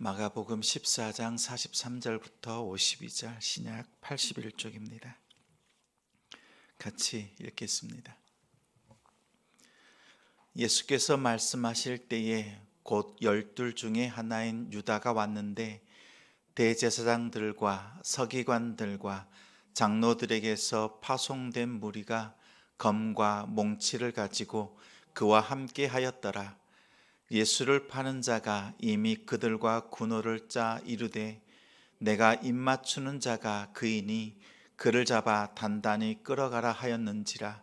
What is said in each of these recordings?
마가복음 14장 43절부터 52절 신약 81쪽입니다. 같이 읽겠습니다. 예수께서 말씀하실 때에 곧 열둘 중에 하나인 유다가 왔는데 대제사장들과 서기관들과 장로들에게서 파송된 무리가 검과 몽치를 가지고 그와 함께 하였더라. 예수를 파는 자가 이미 그들과 군호를 짜 이르되 내가 입맞추는 자가 그이니 그를 잡아 단단히 끌어가라 하였는지라.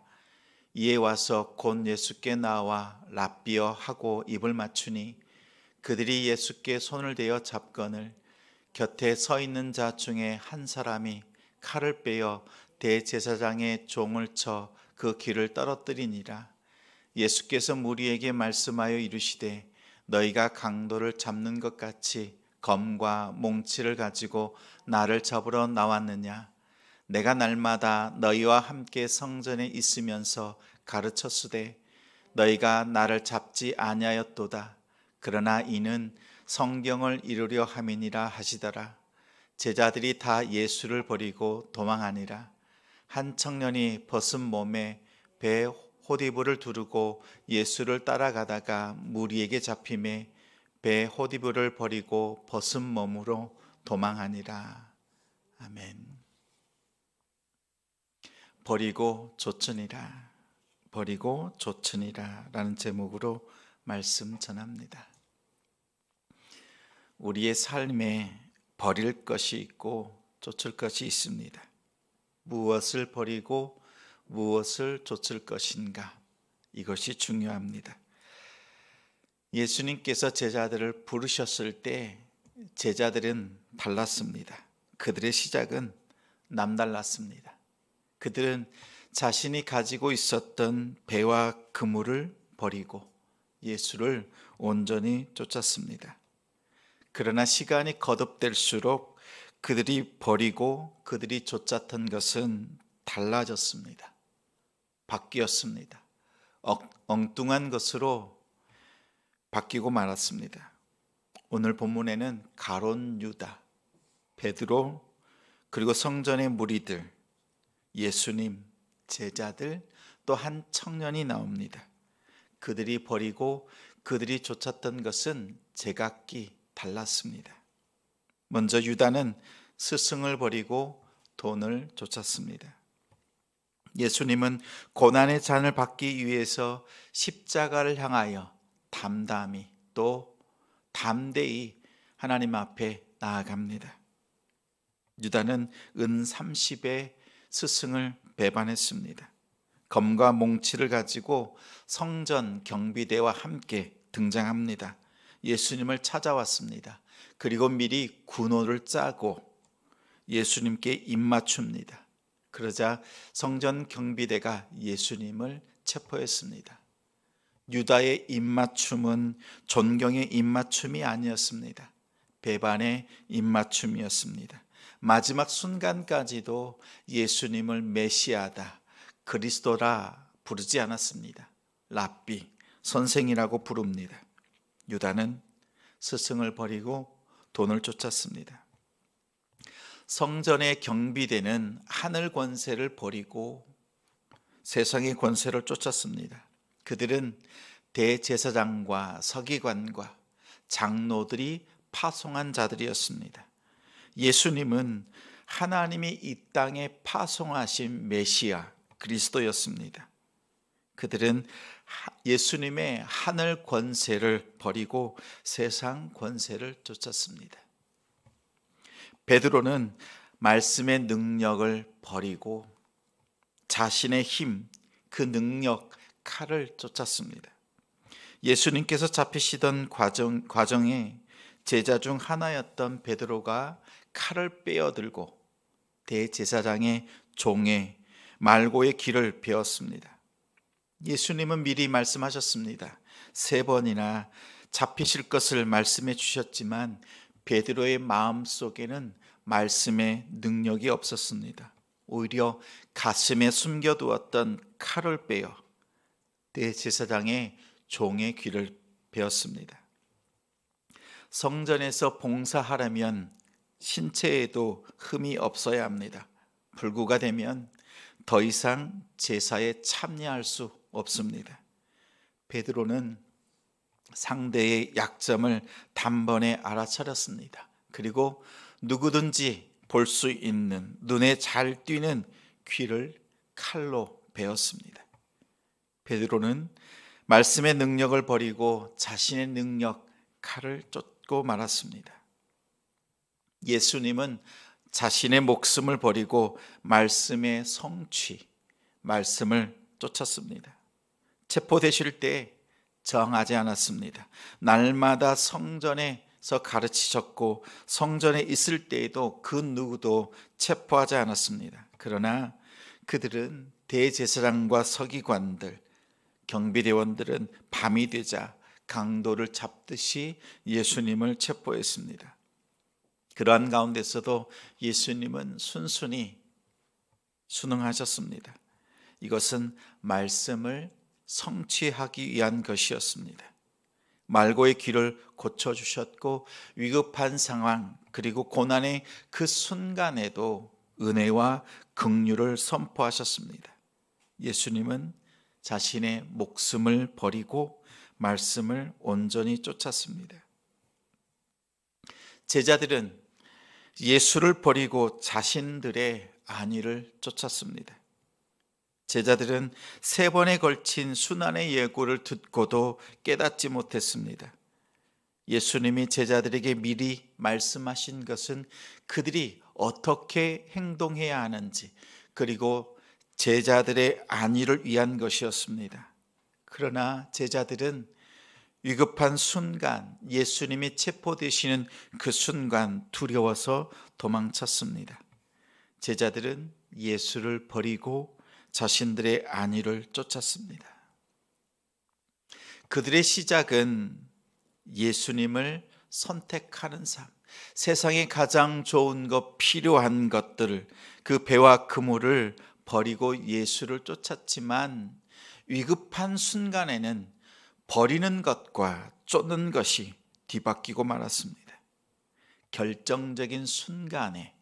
이에 와서 곧 예수께 나와 랍비어 하고 입을 맞추니 그들이 예수께 손을 대어 잡건을 곁에 서 있는 자 중에 한 사람이 칼을 빼어 대제사장의 종을 쳐 그 귀를 떨어뜨리니라 예수께서 무리에게 말씀하여 이르시되 너희가 강도를 잡는 것 같이 검과 몽치를 가지고 나를 잡으러 나왔느냐? 내가 날마다 너희와 함께 성전에 있으면서 가르쳤으되 너희가 나를 잡지 아니하였도다. 그러나 이는 성경을 이루려 함이니라 하시더라. 제자들이 다 예수를 버리고 도망하니라. 한 청년이 벗은 몸에 배 호디브를 두르고 예수를 따라가다가 무리에게 잡힘에 배 호디브를 버리고 벗은 몸으로 도망하니라. 아멘. 버리고 쫓으니라. 버리고 쫓으니라. 라는 제목으로 말씀 전합니다. 우리의 삶에 버릴 것이 있고 쫓을 것이 있습니다. 무엇을 버리고 무엇을 쫓을 것인가? 이것이 중요합니다. 예수님께서 제자들을 부르셨을 때 제자들은 달랐습니다. 그들의 시작은 남달랐습니다. 그들은 자신이 가지고 있었던 배와 그물을 버리고 예수를 온전히 쫓았습니다. 그러나 시간이 거듭될수록 그들이 버리고 그들이 쫓았던 것은 달라졌습니다. 바뀌었습니다. 엉뚱한 것으로 바뀌고 말았습니다. 오늘 본문에는 가론 유다, 베드로, 그리고 성전의 무리들, 예수님, 제자들, 또 한 청년이 나옵니다. 그들이 버리고 그들이 쫓았던 것은 제각기 달랐습니다. 먼저 유다는 스승을 버리고 돈을 쫓았습니다. 예수님은 고난의 잔을 받기 위해서 십자가를 향하여 담담히 또 담대히 하나님 앞에 나아갑니다. 유다는 은 30의 스승을 배반했습니다. 검과 몽치를 가지고 성전 경비대와 함께 등장합니다. 예수님을 찾아왔습니다. 그리고 미리 군호를 짜고 예수님께 입맞춥니다. 그러자 성전 경비대가 예수님을 체포했습니다. 유다의 입맞춤은 존경의 입맞춤이 아니었습니다. 배반의 입맞춤이었습니다. 마지막 순간까지도 예수님을 메시아다, 그리스도라 부르지 않았습니다. 랍비, 선생이라고 부릅니다. 유다는 스승을 버리고 돈을 쫓았습니다. 성전의 경비대는 하늘 권세를 버리고 세상의 권세를 쫓았습니다. 그들은 대제사장과 서기관과 장로들이 파송한 자들이었습니다. 예수님은 하나님이 이 땅에 파송하신 메시아 그리스도였습니다. 그들은 예수님의 하늘 권세를 버리고 세상 권세를 쫓았습니다. 베드로는 말씀의 능력을 버리고 자신의 힘, 그 능력, 칼을 쫓았습니다. 예수님께서 잡히시던 과정, 과정에 제자 중 하나였던 베드로가 칼을 빼어들고 대제사장의 종의 말고의 길을 베었습니다. 예수님은 미리 말씀하셨습니다. 세 번이나 잡히실 것을 말씀해 주셨지만 베드로의 마음 속에는 말씀의 능력이 없었습니다. 오히려 가슴에 숨겨두었던 칼을 빼어 대제사장의 종의 귀를 베었습니다. 성전에서 봉사하려면 신체에도 흠이 없어야 합니다. 불구가 되면 더 이상 제사에 참여할 수 없습니다. 베드로는 상대의 약점을 단번에 알아차렸습니다. 그리고 누구든지 볼 수 있는 눈에 잘 띄는 귀를 칼로 베었습니다. 베드로는 말씀의 능력을 버리고 자신의 능력 칼을 쫓고 말았습니다. 예수님은 자신의 목숨을 버리고 말씀의 성취, 말씀을 쫓았습니다. 체포되실 때 정하지 않았습니다. 날마다 성전에서 가르치셨고 성전에 있을 때에도 그 누구도 체포하지 않았습니다. 그러나 그들은 대제사장과 서기관들, 경비대원들은 밤이 되자 강도를 잡듯이 예수님을 체포했습니다. 그러한 가운데서도 예수님은 순순히 순응하셨습니다. 이것은 말씀을 성취하기 위한 것이었습니다. 말고의 길을 고쳐주셨고 위급한 상황 그리고 고난의 그 순간에도 은혜와 긍휼을 선포하셨습니다. 예수님은 자신의 목숨을 버리고 말씀을 온전히 쫓았습니다. 제자들은 예수를 버리고 자신들의 안위를 쫓았습니다. 제자들은 세 번에 걸친 순환의 예고를 듣고도 깨닫지 못했습니다. 예수님이 제자들에게 미리 말씀하신 것은 그들이 어떻게 행동해야 하는지 그리고 제자들의 안위를 위한 것이었습니다. 그러나 제자들은 위급한 순간 예수님이 체포되시는 그 순간 두려워서 도망쳤습니다. 제자들은 예수를 버리고 자신들의 안위를 쫓았습니다. 그들의 시작은 예수님을 선택하는 삶, 세상에 가장 좋은 것, 필요한 것들을 그 배와 그물을 버리고 예수를 쫓았지만 위급한 순간에는 버리는 것과 쫓는 것이 뒤바뀌고 말았습니다. 결정적인 순간에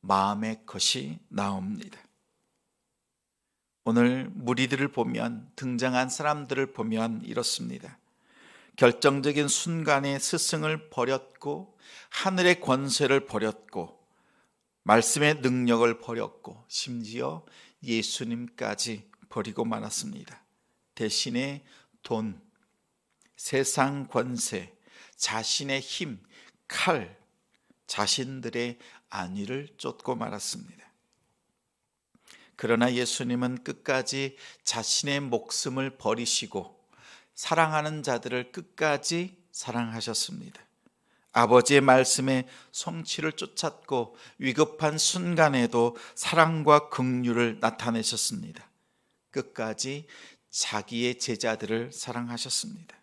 마음의 것이 나옵니다. 오늘 무리들을 보면 등장한 사람들을 보면 이렇습니다. 결정적인 순간에 스승을 버렸고 하늘의 권세를 버렸고 말씀의 능력을 버렸고 심지어 예수님까지 버리고 말았습니다. 대신에 돈, 세상 권세, 자신의 힘, 칼, 자신들의 안위를 쫓고 말았습니다. 그러나 예수님은 끝까지 자신의 목숨을 버리시고 사랑하는 자들을 끝까지 사랑하셨습니다. 아버지의 말씀에 성취를 쫓았고 위급한 순간에도 사랑과 긍휼을 나타내셨습니다. 끝까지 자기의 제자들을 사랑하셨습니다.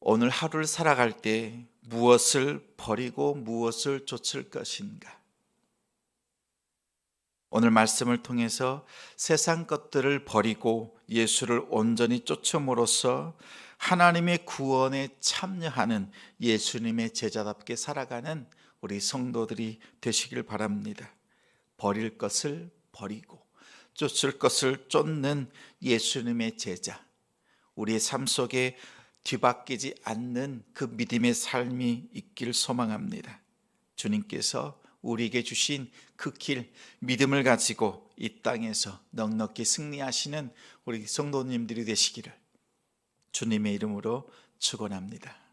오늘 하루를 살아갈 때 무엇을 버리고 무엇을 쫓을 것인가? 오늘 말씀을 통해서 세상 것들을 버리고 예수를 온전히 쫓음으로써 하나님의 구원에 참여하는 예수님의 제자답게 살아가는 우리 성도들이 되시길 바랍니다. 버릴 것을 버리고 쫓을 것을 쫓는 예수님의 제자. 우리의 삶 속에 뒤바뀌지 않는 그 믿음의 삶이 있길 소망합니다. 주님께서 우리에게 주신 그 길, 믿음을 가지고 이 땅에서 넉넉히 승리하시는 우리 성도님들이 되시기를 주님의 이름으로 축원합니다.